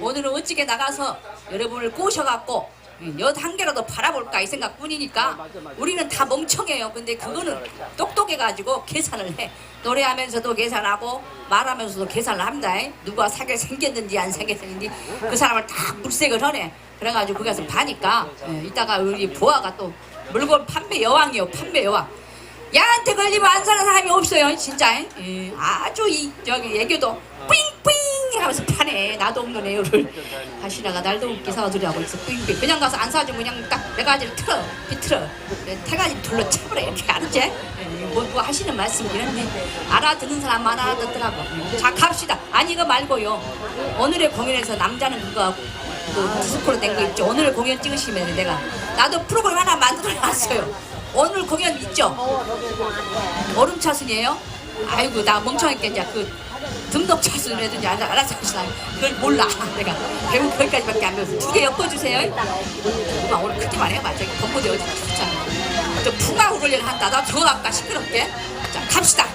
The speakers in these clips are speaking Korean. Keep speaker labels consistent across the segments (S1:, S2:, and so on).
S1: 오늘은 어찌게 나가서 여러분을 꼬셔갖고 엿한 개라도 팔아볼까 이 생각뿐이니까 우리는 다 멍청해요. 근데 그거는 똑똑해가지고 계산을 해. 노래하면서도 계산하고 말하면서도 계산을 합니다. 누가 사게 생겼는지 안 생겼는지 그 사람을 다 물색을 하네. 그래가지고 거기 가서 봐니까 예, 이따가 우리 부하가 또 물건 판매 여왕이요 판매 여왕. 야한테 걸리면 안 사는 사람이 없어요 진짜 예, 아주 이 저기 애교도 삥삥 하면서 파네 나도 없는 애요를 하시다가 날도 웃기 사들이라고 있어. 삥삥 그냥 가서 안 사주면 그냥 딱 매가지를 틀어 비틀어. 네, 태가지 둘러 차버려. 이렇게 알았지? 예, 뭐, 뭐 하시는 말씀이긴 한데 알아듣는 사람만 알아듣더라고. 예. 자 갑시다. 아니 이거 말고요. 오늘의 공연에서 남자는 그거 그 디스코로 된 거 있죠. 오늘 공연 찍으시면 내가 나도 프로그램 하나 만들어 놨어요. 오늘 공연 있죠? 얼음 차순이에요? 아이고 나 멍청했게 이제 그 등록 차순이라든지 알아- 알아서 하시나. 그걸 몰라. 내가 배우 거기까지밖에 안 배워서 두개 엮어주세요. 엄마 오늘 크기만 해요 맞아. 이거 건보대 어디 좋잖아. 저 풍화 후를 한다 나 저거 아까? 시끄럽게? 자 갑시다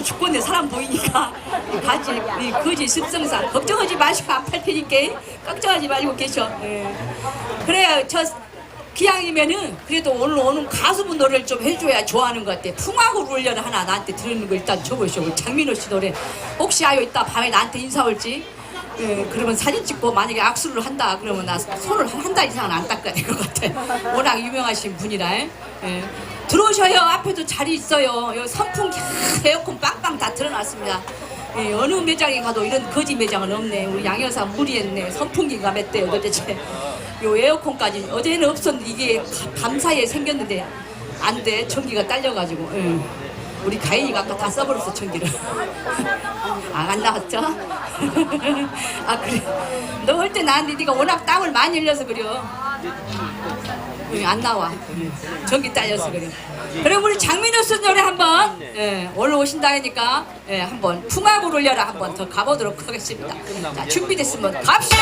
S1: 팔고 싶어 죽겠네, 사람 보이니까. 가지, 이 거지 습성상. 걱정하지 마시고 안팔 테니까. 걱정하지 말고 계셔. 예. 그래요, 저 기왕이면은 그래도 오늘 오는 가수분 노래를 좀 해줘야 좋아하는 것 같아. 풍악으로 울려라 하나 나한테 들으는 거 일단 줘보시오. 장민호 씨 노래. 혹시 아요 이따 밤에 나한테 인사 올지? 예, 그러면 사진 찍고 만약에 악수를 한다 그러면 나 손을 한 달 이상은 안 닦아야 될 것 같아. 워낙 유명하신 분이라. 예. 들어오셔요. 앞에도 자리 있어요. 여기 선풍기 에어컨 빵빵 다 틀어놨습니다. 예, 어느 매장에 가도 이런 거지 매장은 없네. 우리 양여사 무리했네. 선풍기가 몇 대요 도대체. 요 에어컨까지 어제는 없었는데 이게 가- 감사에 생겼는데 안 돼. 전기가 딸려가지고. 예. 우리 가인이가 아까 다 써버렸어 전기를. 아, 안 나왔죠? 아 그래. 너 올 때 나한테 네가 워낙 땀을 많이 흘려서 그래요. 응, 안 나와. 응, 전기 딸려서 그래. 그럼 우리 장민호 씨 노래 한번 예, 오늘 오신다니까 예, 한번 풍악을 올려라 한번 더 가보도록 하겠습니다. 자 준비됐으면 갑시다.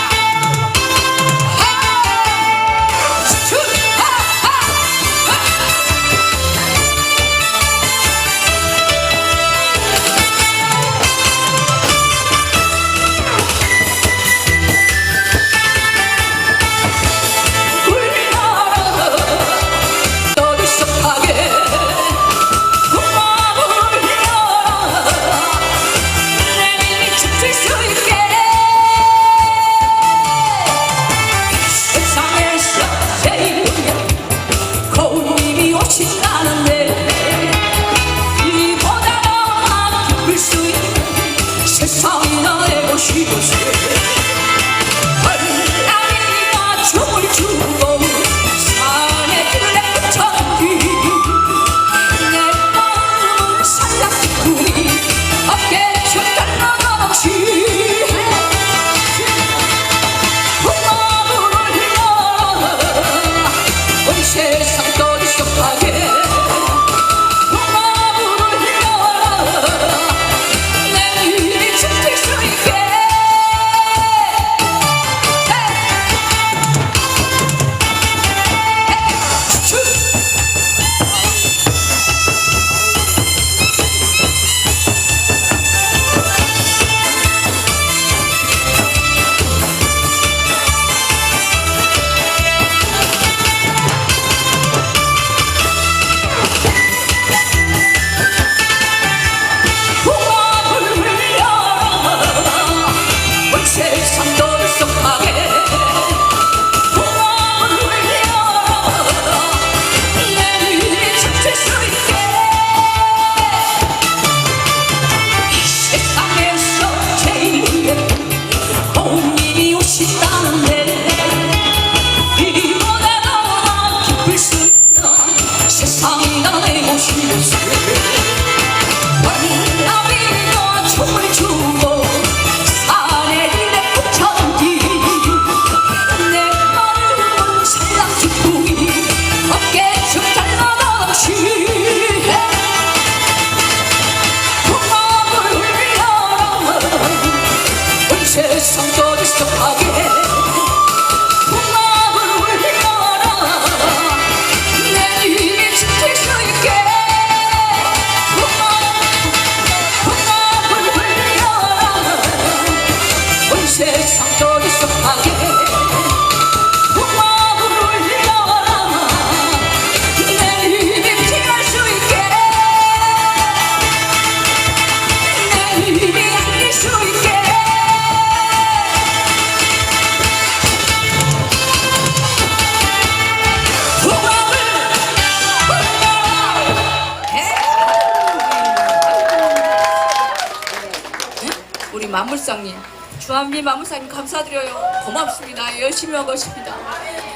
S1: 만물상님 주한미 만물상님 감사드려요. 고맙습니다. 열심히 하고 있습니다.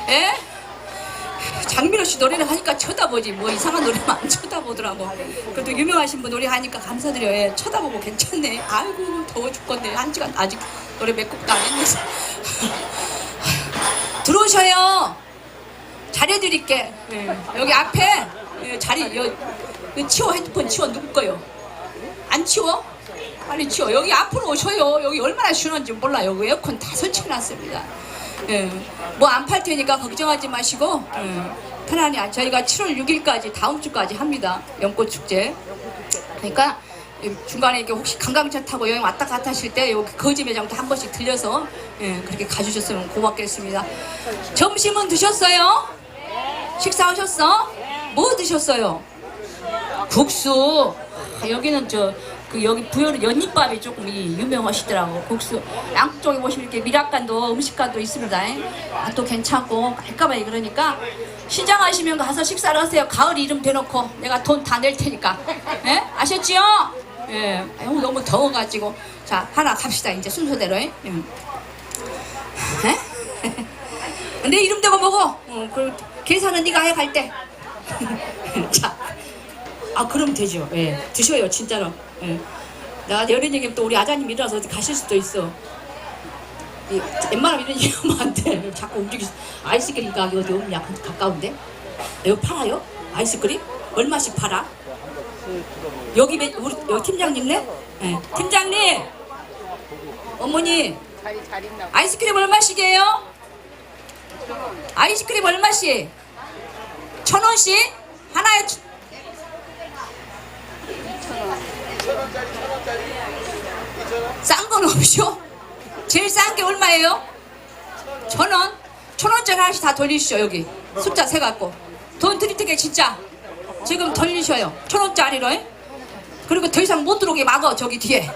S1: 예? 장민호 씨 노래를 하니까 쳐다보지. 뭐 이상한 노래만 안 쳐다보더라고. 그래도 유명하신 분 노래 하니까 감사드려요. 예, 쳐다보고 괜찮네. 아이고 더워 죽겠네. 한 시간 아직 노래 몇 곡도 안 했는데 들어오셔요. 잘해드릴게. 예, 여기 앞에 예, 자리 여, 여, 치워 핸드폰 치워 누구 거요? 안 치워? 빨리 치워. 여기 앞으로 오셔요. 여기 얼마나 시원한지 몰라요. 여기 에어컨 다 설치해놨습니다. 예, 뭐 안 팔 테니까 걱정하지 마시고 예, 편안히 아- 저희가 7월 6일까지 다음 주까지 합니다. 연꽃 축제. 그러니까 이 중간에 이렇게 혹시 관광차 타고 여행 왔다 갔다 하실 때 여기 거지 매장도 한 번씩 들려서 예, 그렇게 가주셨으면 고맙겠습니다. 점심은 드셨어요? 식사하셨어? 뭐 드셨어요? 국수. 아, 여기는 저 그 여기 부여는 연잎밥이 조금 이 유명하시더라고 국수 양쪽에 보시면 이렇게 미락간도 음식간도 있습니다 맛도 괜찮고 깔끔하게 그러니까 시장 하시면 가서 식사를 하세요 가을 이름 대놓고 내가 돈 다 낼 테니까 예? 아셨지요? 예 아유, 너무 더워가지고 자 하나 갑시다 이제 순서대로 예? 예? 내 이름 대고 먹어 어, 그 계산은 네가 해 갈 때. 자, 아 그럼 되죠. 예, 드셔요 진짜로. 예. 나 이런 얘기하면 또 우리 아자님 일어나서 가실 수도 있어. 이, 웬만하면 이런 얘기하면 안 돼. 자꾸 움직이. 아이스크림 가게 어디 없냐? 가- 가까운데? 여기 팔아요? 아이스크림? 얼마씩 팔아? 여기 매- 우리 여기 팀장님네? 예. 팀장님, 어머니. 아이스크림 얼마씩이에요? 아이스크림 얼마씩? 천 원씩? 하나에 천- 싼 건 없죠? 제일 싼 게 얼마예요? 천 원? 천 원짜리 하나씩 다 돌리시죠 여기 숫자 세 갖고 돈 드릴 테게 진짜 지금 돌리셔요 천 원짜리로 에? 그리고 더 이상 못 들어오게 막어 저기 뒤에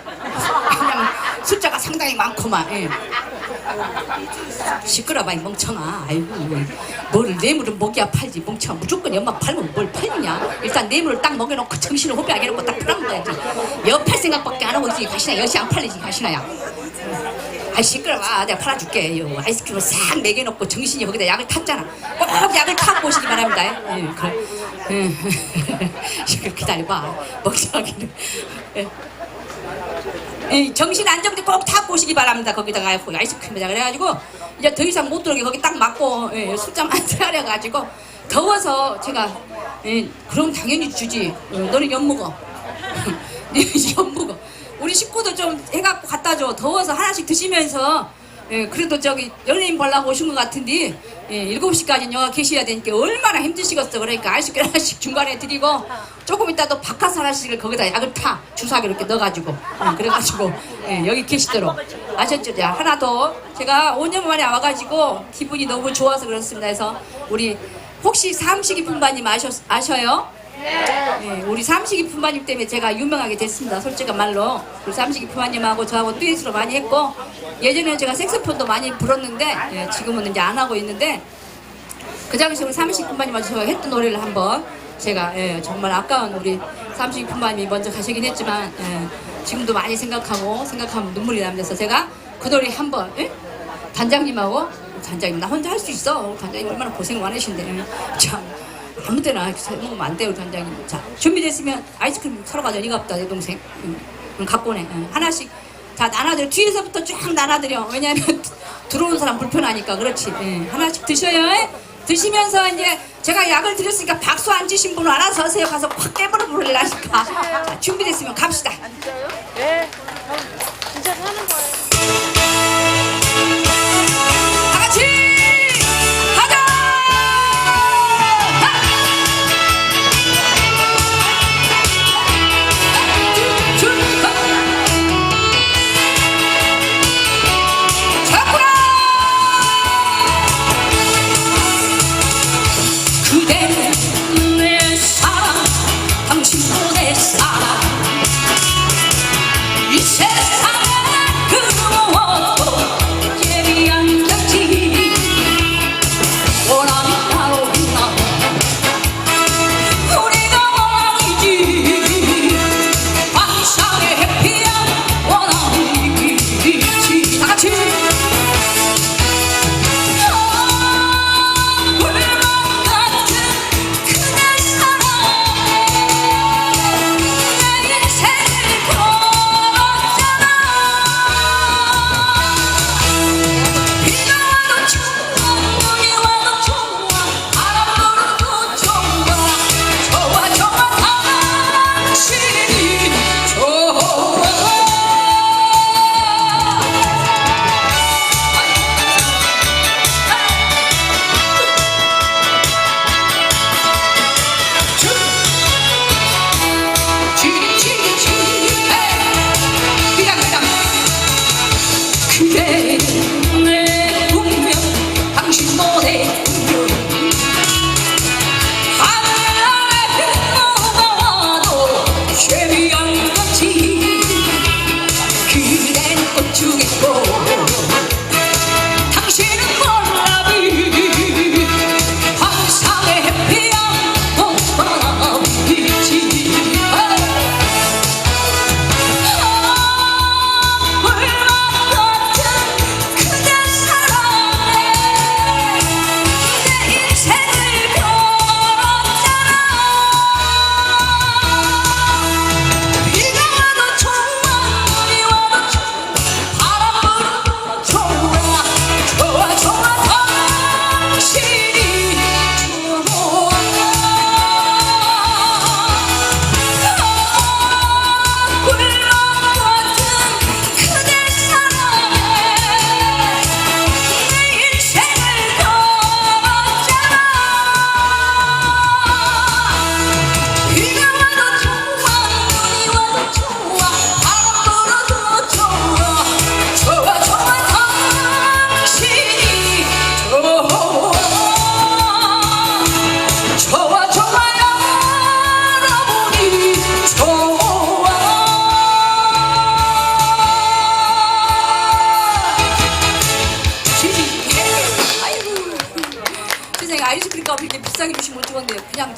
S1: 그냥 숫자가 상당히 많구만 예. 시끄러봐 이 멍청아. 아이고 뭐를 뇌물은 먹여야 팔지. 멍청아 무조건 연막 팔면 뭘 팔느냐? 일단 뇌물을 딱 먹여놓고 정신을 호배하게 해놓고 딱 팔아먹어야지. 옆팔 생각밖에 안 하고 있지 가시나 여시 안 팔리지 가시나야 아이 시끄러워. 내가 팔아줄게. 요 아이스크림을 싹 먹여놓고 정신이 거기다 약을 탔잖아. 꼭 약을 타고 보시기 바랍니다. 예, 그래. 예. 기다려봐. 멍청하기는. 예. 예, 정신 안정돼 꼭 타고 오시기 바랍니다. 거기다가 아이스크림에다 그래가지고 이제 더 이상 못 들어오게 거기 딱 맞고 예, 숫자만 세하려가지고 더워서 제가 예, 그럼 당연히 주지. 어, 너는 엿 먹어. 엿 먹어. 우리 식구도 좀 해갖고 갖다 줘. 더워서 하나씩 드시면서 예, 그래도 저기 연예인 보려고 오신 것 같은데 예, 7시까지 여기 계셔야 되니까 얼마나 힘드시겠어. 그러니까 아이스크림 하나씩 중간에 드리고 조금 이따 또 바카스 하나씩을 거기다 약을 타 주사기 이렇게 넣어가지고 예, 그래가지고 예, 여기 계시도록 아셨죠? 자, 하나 더 제가 5년 만에 와가지고 기분이 너무 좋아서 그렇습니다. 그래서 우리 혹시 삼식이 품바님 아셨, 아셔요? 네, 우리 삼식이 품바님 때문에 제가 유명하게 됐습니다. 솔직한 말로 우리 삼식이 품바님하고 저하고 듀엣으로 많이 했고 예전에는 제가 색소폰도 많이 불었는데 예, 지금은 이제 안 하고 있는데 그 당시 우리 삼식이 품바님하고 제가 했던 노래를 한번 제가 예, 정말 아까운 우리 삼식이 품바님이 먼저 가시긴 했지만 예, 지금도 많이 생각하고 생각하면 눈물이. 그래서 제가 그 노래 한번 예? 단장님하고 단장님 나 혼자 할 수 있어. 단장님 얼마나 고생 많으신데 참. 아무 이렇게 먹으면 안 돼요, 단장님. 자, 준비됐으면 아이스크림 사러 가자. 이가 없다, 내 동생. 응. 응, 갖고 오네. 응. 하나씩. 자, 나눠드려. 뒤에서부터 쫙 나눠드려. 왜냐면 들어오는 사람 불편하니까. 그렇지. 응. 하나씩 드셔요. 예? 드시면서 이제 제가 약을 드렸으니까 박수 안 치신 분은 알아서 하세요. 가서 확 깨버려 버리려니까. 자, 준비됐으면 갑시다.
S2: 진짜요? 네. 진짜 사는 거예요.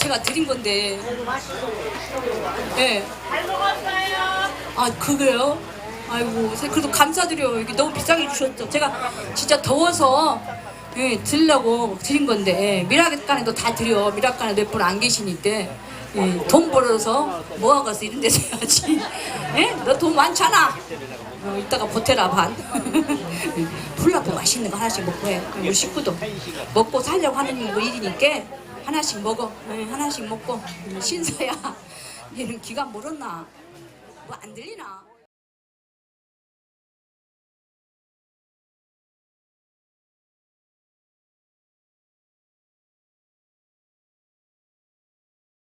S1: 제가 드린 건데. 예. 아 그게요? 아이고 세- 그래도 감사드려요. 이게 너무 비싸게 주셨죠. 제가 진짜 더워서 예, 드리려고 드린 건데 예, 미라간에도 다 드려. 미라간에 몇 분 안 계시니까 예, 돈 벌어서 모아가서 이런 데서 해야지. 예? 너 돈 많잖아. 어, 이따가 보태라 반. 풀라고 맛있는 거 하나씩 먹고 해. 우리 식구도 먹고 살려고 하는 거 일이니까 하나씩 먹어. 예, 하나씩 먹고 신사야. 얘는 귀가 멀었나? 뭐 안 들리나?